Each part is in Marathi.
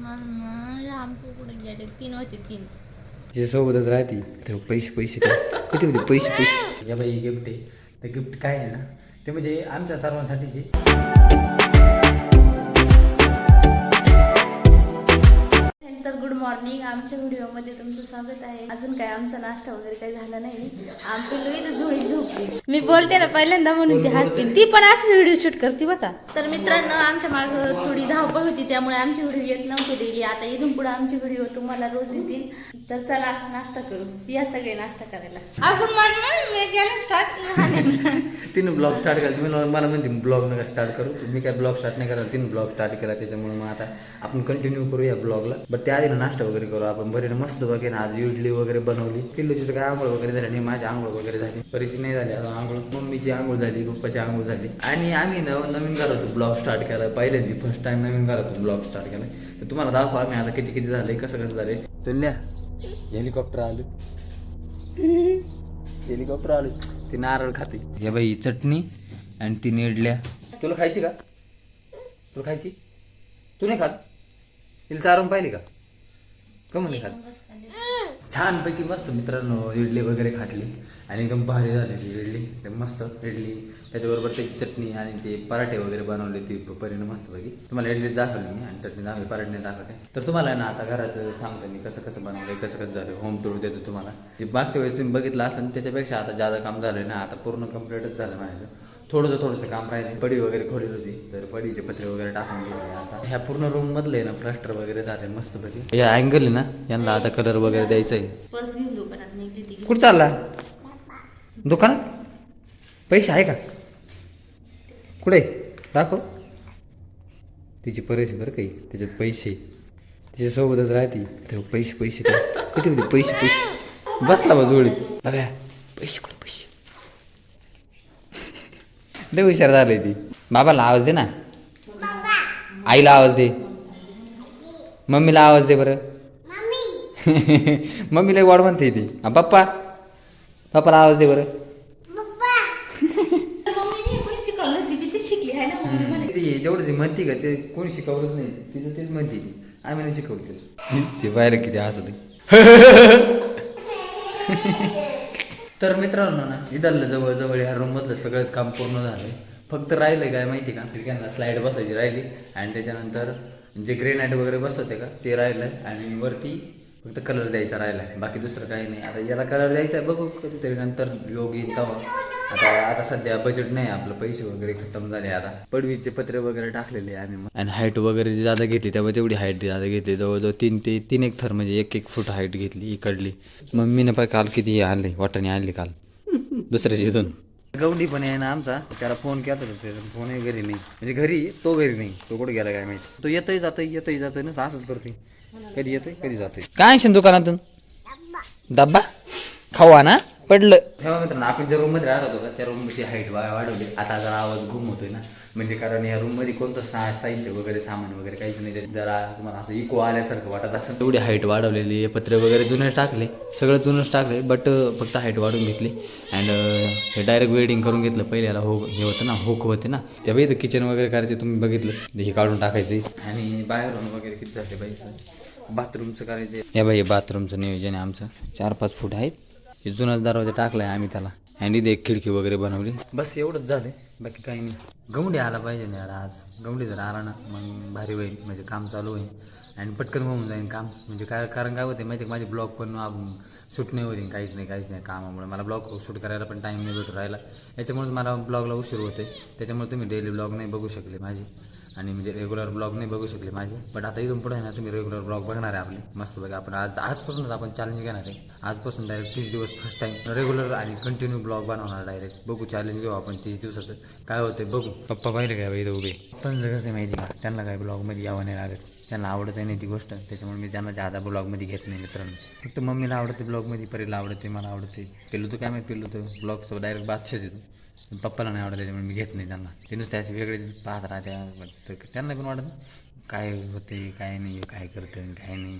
माझं आमचं कुठे गेले? तीन होते तीन. तिच्यासोबतच राहते तर पैसे पैसे किती होते? पैसे पैसे. या बाई गिफ्ट आहे तर गिफ्ट काय आहे ना? ते म्हणजे आमच्या सर्वांसाठीचे. मॉर्निंग आमच्या व्हिडिओमध्ये तुमचं स्वागत आहे. अजून काय आमचा नाश्ता वगैरे काही झाला नाही. आमची इथं झोळी झोपली. मी बोलते ना पहिल्यांदा म्हणून ती हसते. ती पण असं व्हिडिओ शूट करते बघा. तर मित्रांनो आमच्या मागं थोडी धावपळ होती त्यामुळे आमची व्हिडिओ येत नव्हती डेली आता इथून पुढे आमची व्हिडिओ तुम्हाला रोज येतील. तर चला नाश्ता करू. या सगळे नाश्ता करायला. आपण मी गेलं स्टार्ट तिनं ब्लॉग स्टार्ट केला. तुम्ही मला म्हणते ब्लॉग नका स्टार्ट करू. मी काय ब्लॉग स्टार्ट नाही करा तिने ब्लॉग स्टार्ट केला त्याच्यामुळे मग आता आपण कंटिन्यू करू या ब्लॉगला बट त्या आधी नाश्ता वगैरे करू. आपण बरे मस्त बघे ना आज इडली वगैरे बनवली. पिल्लूची तर काय आंघोळ वगैरे झाली नाही माझी आंघोळ वगैरे झाली. बरीचशी नाही झाली. आता आंघोळ मम्मीची आंघोळ झाली पप्पाची आंघोळ झाली. आणि आम्ही नवीन घरातून ब्लॉग स्टार्ट केला. पहिल्यांदा फर्स्ट टाइम नवीन घरातून ब्लॉग स्टार्ट केला. तर तुम्हाला दाखवा आम्ही आता किती किती झालंय कसं कसं झालंय तुल्या हेलिकॉप्टर आले. हेलिकॉप्टर आले. ती नारळ खाते. हे बाई चटणी आणि ती इडल्या तुला खायची का? तुला खायची? तू नाही खात? तिला चारून पाहिली का? का म्हणे खात छानपैकी मस्त मित्रांनो इडली वगैरे खातली आणि एकदम भारी झालेली इडली. एकदम मस्त इडली. त्याच्याबरोबर त्याची चटणी आणि ते पराठे वगैरे बनवले ती परीनं मस्तपैकी. तुम्हाला इडली दाखवली मी आणि चटणी दाखवली पराठे नाही दाखवले तर तुम्हाला ना आता घराचं सांगतो मी कसं कसं बनवलंय कसं कसं झालं होम टूर देतो तुम्हाला. जे मागच्या वेळेस तुम्ही बघितलं असेल त्याच्यापेक्षा आता जादा काम झालंय ना आता पूर्ण कम्प्लीटच झालं माझं थोडंसं थोडंसं काम राहिले पडी वगैरे खोली होती. तर पडीचे पत्रे वगैरे टाकून घेतले आता. ह्या पूर्ण रूम मधले ना प्लास्टर वगैरे झाले मस्तपैकी या अँगल आहे ना यांना आता कलर वगैरे द्यायचा आहे कुठं चालला? दुकानात? पैसे आहे का? कुठे? दाखव. तिची परिस्थिती बरं काही त्याच्यात पैसे. तिच्यासोबतच राहते. तेव्हा पैसे पैसे. किती होते? पैसे पैसे. बसला बा जोडीत. बघा पैसे कुठे पैसे? लय हुशार झालंय ती. बाबाला आवाज दे ना. आईला आवाज दे. मम्मीला आवाज दे बरं. मम्मीला वाढ म्हणते ती. पप्पा. पप्पाला आवाज दे बरं. जेवढं म्हणते का ते कोणी शिकवलंच नाही. तिचं तेच म्हणते ती. आम्ही नाही शिकवलं तिला. ते पाहिलं किती हसत तर मित्रांनो ना इथलं जवळजवळ ह्या रूममधलं सगळंच काम पूर्ण झालंय. फक्त राहिलंय काय माहिती का? खिडक्यांना स्लाईड बसायची राहिली आणि त्याच्यानंतर जे ग्रेनाईट वगैरे बसवते का ते राहिलं आणि वरती फक्त कलर द्यायचा राहिला बाकी दुसरं काही नाही. आता याला कलर द्यायचा आहे बघू कधीतरी नंतर. योग येईल तेव्हा. आता आता सध्या बजेट नाही आपलं पैसे वगैरे खतम झाले आता. पडवीचे पत्रे वगैरे टाकलेले आम्ही. आणि हाईट वगैरे जी जादा घेतली तेव्हा तेवढी हाईट जादा घेतली. जवळजवळ तीन ते तीन एक थर म्हणजे एक एक फूट हाईट घेतली इकडली मम्मीने पाय काल किती आणली वाटाणे आणली काल. दुसऱ्याच्या इथून. गवडी पण आहे ना आमचा. त्याला फोन केला तर त्याचा. फोनही घरी नाही. म्हणजे घरी तो घरी नाही. तो कुठे गेला काय माहिती. तो येतही जातोय येतही जातोय ना. असंच करतोय. कधी येतोय कधी जातोय. काय दुकानातून? डब्बा? खाऊ ना पडलं. तेव्हा मित्रांनो आपण ज्या रूममध्ये राहत होतो का त्या रूमची हाईट वाढवली. आता जरा आवाज घुम होतोय ना. म्हणजे कारण या रूममध्ये कोणतं सा साहित्य वगैरे सामान वगैरे काहीच नाही. जरा तुम्हाला असं इको आल्यासारखं वाटत असेल. तेवढी हाईट वाढवलेली पत्रे वगैरे जुनेच टाकले. सगळं जुनंच टाकले बट फक्त हाईट वाढवून घेतली. अँड हे डायरेक्ट वेल्डिंग करून घेतलं. पहिल्याला हो हे होतं ना होक होते ना. तेव्हा इथं किचन वगैरे करायचे तुम्ही बघितलं. हे काढून टाकायचे. आणि बाहेरून वगैरे किती झाले पाहिजे बाथरूमचं करायचे. या बाई बाथरूमचं नियोजन आहे आमचं. चार पाच फूट आहेत. हे जुनाच दरवाजा टाकलाय आम्ही त्याला. आणि इथे एक खिडकी वगैरे बनवली. बस एवढंच झालंय. बाकी काही नाही. गवंडी आला पाहिजे ना यार आज. गवंडी जर आला ना मग भारी होईल. म्हणजे काम चालू होईल. आणि पटकन होऊन जाईल काम. म्हणजे काय कारण काय होते माहिती माझे ब्लॉग पण शूट नाही होते काहीच नाही काहीच नाही कामामुळे. मला ब्लॉग शूट करायला पण टाईम नाही भेटू राहिला याच्यामुळेच मला ब्लॉगला उशीर होते त्याच्यामुळे तुम्ही डेली ब्लॉग नाही बघू शकले माझे. आणि म्हणजे रेग्युलर ब्लॉग नाही बघू शकले माझे. बट आता इथून पुढे आहे ना तुम्ही रेग्युलर ब्लॉग बघणार आहे आपले. मस्त बघा आपण आज आजपासूनच आपण चॅलेंज घेणार आहे. आजपासून डायरेक्ट तीस दिवस फर्स्ट टाइम रेग्युलर आणि कंटिन्यू ब्लॉग बनवणार डायरेक्ट बघू चॅलेंज घेऊ आपण तीस दिवसाचं. काय होतं बघू. पप्पा पाहिले काय इथं उभे? पण कसं आहे माहिती त्यांना काय ब्लॉगमध्ये यावं नाही लागत. त्यांना आवडत नाही ती गोष्ट त्याच्यामुळे मी त्यांना जादा ब्लॉगमध्ये घेत नाही मित्रांनो. फक्त मम्मीला आवडते ब्लॉगमध्ये परीला आवडते मला आवडते. पेलू तर काय माहिती पेलू तर ब्लॉगसोबत डायरेक्ट बादशाच येतो पप्पाला नाही आवडत त्याच्यामुळे मी घेत नाही त्यांना. ते नुसते असे वेगळे पाहत राहत्या तर त्यांना पण वाटत नाही, काय होते काय नाही काय करतं काय नाही.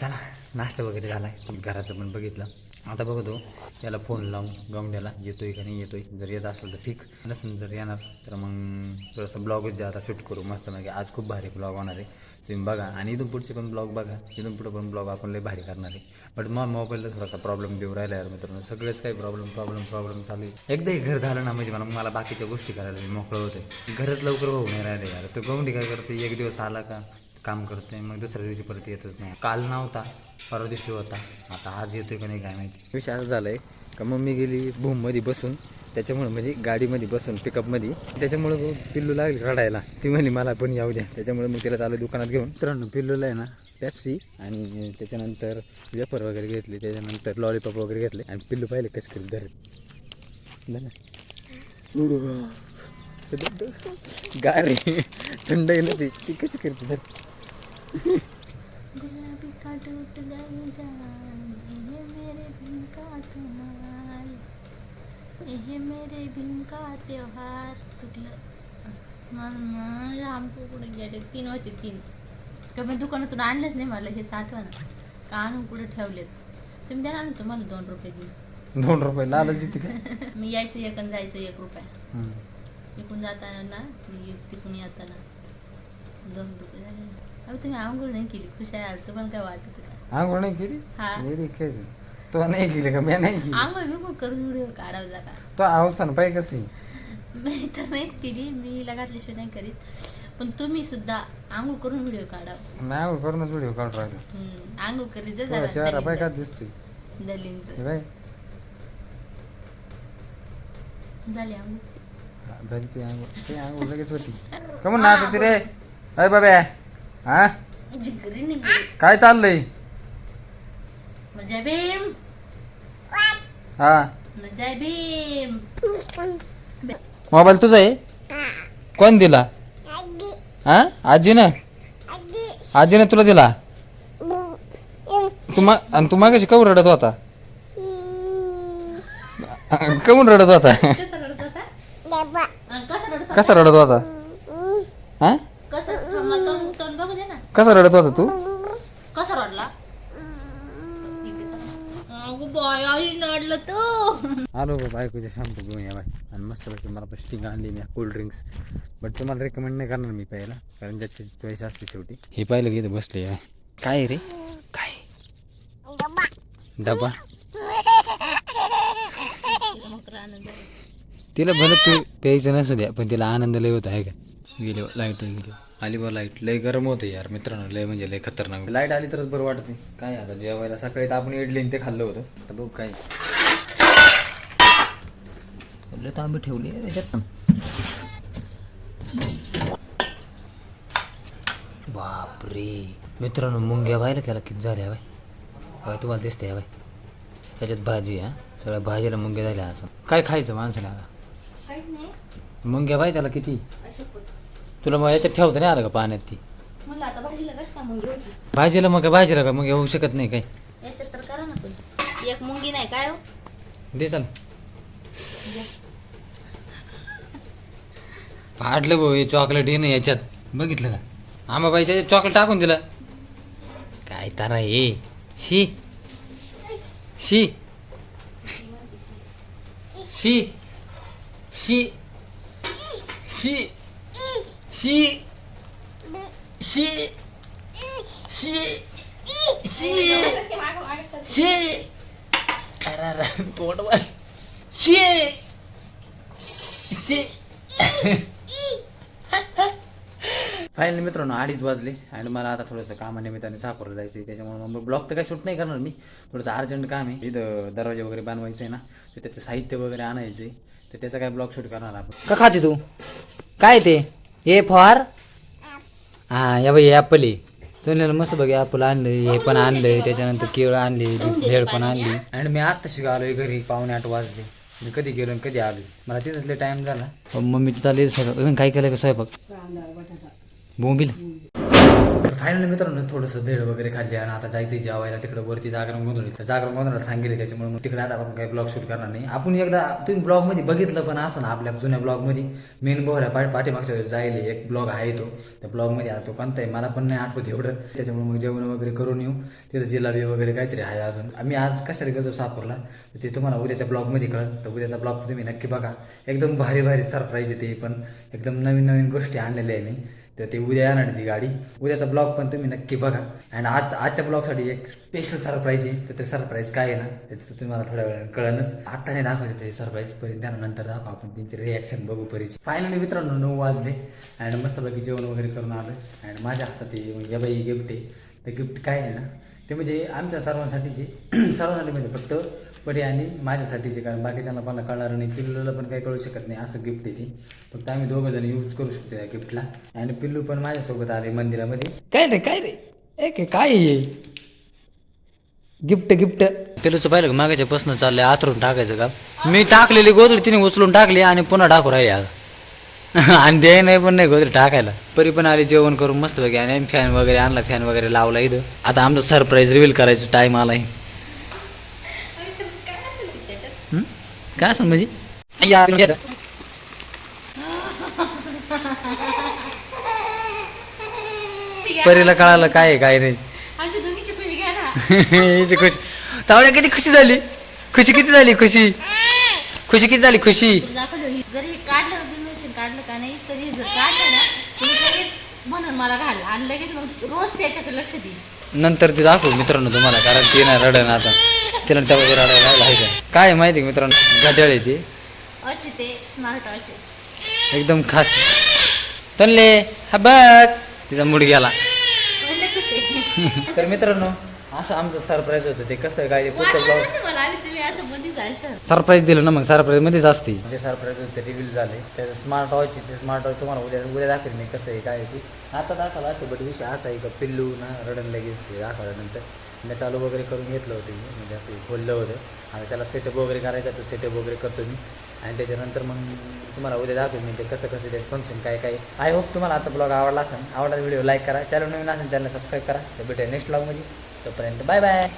चला नाश्ता वगैरे झाला आहे घराचं पण बघितलं. आता बघतो याला फोन लावून गवंड्याला येतोय का नाही येतोय? जर येत असेल तर ठीक. नसेल जर येणार तर मग थोडंसं ब्लॉगच जे आता शूट करू. मस्त मागे आज खूप भारी ब्लॉग होणार आहे. तुम्ही बघा. आणि इथून पुढचे पण ब्लॉग बघा. इथून पुढे पण ब्लॉग आपण लई भारी करणार आहे. बट मग मोबाईलला थोडासा प्रॉब्लेम देऊ राहिला यार मित्रांनो. सगळेच काही प्रॉब्लेम प्रॉब्लेम प्रॉब्लेम चालू आहे. एकदाही घर झालं ना म्हणजे मला मला बाकीच्या गोष्टी करायला मी मोकळं होते घरच लवकर होऊ नाही राहिले यार. तो गवंडी काय करतो एक दिवस आला का? काम करते मग दुसऱ्या दिवशी परत येतच नाही. काल नव्हता परवा दिवशी होता. आता आज येतोय का नाही काय माहिती. विषय असं झालं आहे का मम्मी गेली भूममध्ये बसून. त्याच्यामुळे म्हणजे गाडीमध्ये बसून पिकअपमध्ये त्याच्यामुळे पिल्लू लागली रडायला. ती म्हणली मला पण येऊ द्या. त्याच्यामुळे मग तिला चालू दुकानात घेऊन. मित्रांनो पिल्लूला आहे ना पेप्सी आणि त्याच्यानंतर वेफर वगैरे घेतली. त्याच्यानंतर लॉलीपॉप वगैरे घेतले. आणि पिल्लू पाहिले कसं करी धर गाडी. थंड ती. ती कशी करते? धर. गुलाबी का टूट गई जान ये मेरे बिन का तुम्हार ये मेरे बिन का त्योहार? तुटलं. मला आमको कुठे गेले? तीन होते तीन. का मी दुकानातून आणलेच नाही मला हेच आठवण का आणून कुठे ठेवलेत? तुम्ही द्या ना तुम्हाला दोन रुपये देईन. दोन रुपये लालच देते काय मी यायचं एक आणि जायचं एक रुपया. इकडून जाताना ना ति- तिकडून येताना दोन रुपये झाले. अहो तुम्ही आंघोळ नाही केली? खुश आहे आज. तुम्हाला काय वाटत का? आंघोळ नाही केली? हा. येडी काय तो नाही केली का? मी नाही केली. आंघोळ बिंघोळ करून व्हिडिओ काढावं जरा. तो अवस्था पाहिजे कशी? मी तर नाहीच केली. मी लगातल्याशिवाय नाही करीत. पण तुम्ही सुद्धा आंघोळ करून व्हिडिओ नाही आंघोळ करूनच व्हिडिओ काढून राहिलो. हम्म, आंघोळ करीत जा थोडा शहरा पाय का जरा दलिंद हे बाय. झाली आंघोळ? हा, झाली ती आंघोळ. ती आंघोळ लगेच होती. का म्हणून नाचते रे. अय बाबा हा? जिगरी काय चाललंय? भीम हा. भीम मोबाईल तुझा आहे? कोण दिला? हा? आजीनं? आजीनं तुला दिला? तुम्हा आणि तू मागाशी कवर रडत होता? कसं रडत होता? कसा रडत होता? हा कसं थांबा, तोंड तोंड बघू दे ना कसा रडत होता तू? कसं रडला? अगं बाय आई नडलं तू आलो बा बायकोचे शॅम्पू घेऊन या बाय आणि मस्तपैकी मला पण स्टिंग आणली मी कोल्ड ड्रिंक्स बट तुम्हाला रेकमेंड नाही करणार मी प्यायला कारण ज्याची चॉईस असते शेवटी. हे पाहिलं की इथं बसले. काय रे? काय? डबा. तिला भलं ते प्यायचं नसू द्या पण तिला आनंद लय होत आहे का? गेले लाइट गेली आली बा लाइट लय गरम होते यार मित्रांनो लय म्हणजे लय खतरनाक. लाइट आली तरच बरं वाटत. नाही काय आता जेवायला सकाळी तर आपण इडली ते खाल्लं होतं. आता बघ काय. लय तांबे ठेवली आहे त्याच्यात बापरे. मित्रांनो मुंग्या पाहिलं त्याला किती झाल्या बाय बाय तुम्हाला दिसते बाय ह्याच्यात भाजी हा. सगळ्या भाजीला मुंग्या झाल्या असं. काय खायचं माणसाला मुंग्या बाय त्याला किती? तुला मग याच्यात ठेवता नाही आलं का पाण्यात ती? म्हणलं आता भाजीला कशी का मुंगी होती भाजीला मग काय भाजीला का मग होऊ शकत नाही काय याच्यात तर करा ना पण एक मुंगी नाही काय हो? दे चाल. फाडलं भाऊ हे चॉकलेट ये ना याच्यात. बघितलं का? आम्हा बाई त्याच्यात चॉकलेट टाकून दिलं. काय तारा हे शी. शी. शी. शी. शी. शी शी शी शी शी अरे पोटवर शी शी फायनली मित्रांनो अडीच वाजले आणि मला आता थोडंसं कामानिमित्ताने सापडलं जायचं आहे त्याच्यामुळे मग ब्लॉग तर काही शूट नाही करणार मी. थोडंसं अर्जंट काम आहे. इथं दरवाजे वगैरे बनवायचं आहे ना तर त्याचं साहित्य वगैरे आणायचं आहे तर त्याचा काय ब्लॉग शूट करणार आपण. का खाते तू? काय ते? ए फॉर हा या बाई ॲपल आहे. तुला मस्त बघ ॲपल आणलं हे पण आणलं त्याच्यानंतर केळं आणली भेळ पण आणली. आणि मी आत्ता शिकालोय घरी पावणे आठ वाजले. मी कधी गेलो आणि कधी आलो मला तिथंच लय टाइम झाला. मम्मीचं अजून काय केलं का स्वयंपाक? बोंबील? तर फायनली मित्रांनो थोडंसं भेड वगैरे खाल्ली आणि आता जायचं जेवायला. तिकडे वरती जागरण गोंधळी तर जागरण गोंधळाला सांगितले त्याच्यामुळे मग तिकडे आता आपण काही ब्लॉग शूट करणार नाही. आपण एकदा तुम्ही ब्लॉगमध्ये बघितलं पण असं ना आपल्या जुन्या ब्लॉगमध्ये मेन बोहऱ्या पाठ पाठीमागच्या वेळेस जायला एक ब्लॉग आहे तो. त्या ब्लॉगमध्ये आता तो कोणता आहे मला पण नाही आठवत एवढं. त्याच्यामुळे मग जेवण वगैरे करून येऊ. तिथं जिलाबी वगैरे काहीतरी आहे अजून. आम्ही आज कशाला गेलो सापूरला तर ते तुम्हाला उद्याच्या ब्लॉगमध्ये कळत तर उद्याचा ब्लॉग तुम्ही नक्की बघा. एकदम भारी भारी सरप्राईज येते ते पण. एकदम नवीन नवीन गोष्टी आणलेल्या आहे मी. तर ते उद्या येणार ती गाडी. उद्याचा ब्लॉग पण तुम्ही नक्की बघा. आणि आज आजच्या ब्लॉगसाठी एक स्पेशल सरप्राईज आहे. तर ते सरप्राईज काय आहे ना त्याचं तुम्हाला थोड्या वेळाने कळणच आता नाही दाखवायचं ते सरप्राईज पर्यंत त्यानंतर दाखवा. आपण त्यांची रिॲक्शन बघू परीची. फायनली मित्रांनो नऊ वाजले. आणि मस्तपैकी जेवण वगैरे करून आलं आणि माझ्या हातात ते या म्हणजे बाई गिफ्ट आहे. तर गिफ्ट काय आहे ना ते म्हणजे आमच्या सर्वांसाठीचे सर्वांसाठी म्हणजे फक्त परी आणि माझ्यासाठीचे कारण बाकीच्यांना पण कळणार नाही पिल्लूला पण काही कळू शकत नाही असं गिफ्ट आहे ते. फक्त आम्ही दोघं जण यूज करू शकतो या गिफ्टला आणि पिल्लू पण माझ्यासोबत आले मंदिरामध्ये. काय रे काय रे? एक काय गिफ्ट गिफ्ट पिल्लूचं पाहिलं का? मागाच्या पासून चाललंय आतरून टाकायचं का मी टाकलेली गोदडी तिने उचलून टाकली आणि पुन्हा टाकू राहिली आज. आणि दे नाही पण नाही गोदरी टाकायला. परी पण आली जेवण करून मस्त पैकी आणि फॅन वगैरे आणला फॅन वगैरे लावला इथं. आता आमचं सरप्राईज रिव्हील करायचं टाइम आलाय. काय असं म्हणजे. परीला कळालं काय आहे काय नाही. आमच्या दोघीची खुशी घ्या ना. याची खुशी. तावड्या किती खुशी झाली? खुशी किती झाली खुशी? खुशी किती झाली खुशी? ही जर हे काढलं का नाही तरी जर काढलं ना तुम्ही लगेच म्हणून मला घाल आणि लगेच मग रोज त्याच्याकडे लक्ष देईल नंतर ते दाखवू मित्रांनो तुम्हाला कारण ती नाही रडण आता. तिला लागला आहे का? काय आहे माहिती आहे का मित्रांनो? घड्याळ आहे ती. अच्छे ते स्मार्ट अच्छे एकदम खास. तनले हा बघ. तिचा मूड गेला. म्हणजे तर मित्रांनो असं आमचं सरप्राईज होतं. ते कसं काय ते पुस्तक वाटलं ब्लॉग नव्हतं मला. आम्ही तुम्ही असं मध्ये जायचं. सरप्राईज दिलं ना मग. सरप्राईज मध्येच असते. म्हणजे सरप्राईज होते रिव्हील झाले. त्याचं स्मार्ट वॉच ते स्मार्ट वॉच तुम्हाला उद्या उद्या दाखवेल मी कसं आहे काय आहे ते. आता दाखवलं असतं बट विषय असा आहे का पिल्लू ना रडण लगेच ते दाखवल्यानंतर. मी चालू वगैरे करून घेतलं होतं मी म्हणजे असं खोललं होतं. आणि त्याला सेटअप वगैरे करायचा तर सेटअप वगैरे करतो मी. आणि त्याच्यानंतर मग तुम्हाला उद्या जातो मी ते कसं कसं ते फंक्शन काय काय. आय होप तुम्हाला आजचा ब्लॉग आवडला असेल आवडला व्हिडिओ लाईक करा. चॅनल नवीन असेल चॅनल सबस्क्राईब करा. तर भेटूया नेक्स्ट ब्लॉगमध्ये तोपर्यंत बाय बाय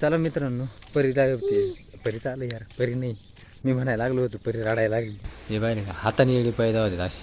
चला मित्रांनो परीला ते परी चालू यार. परी नाही. मी म्हणायला लागलो होतो परी रडायला लागली. हे बाय हाताने येडी पैदा होते अशी.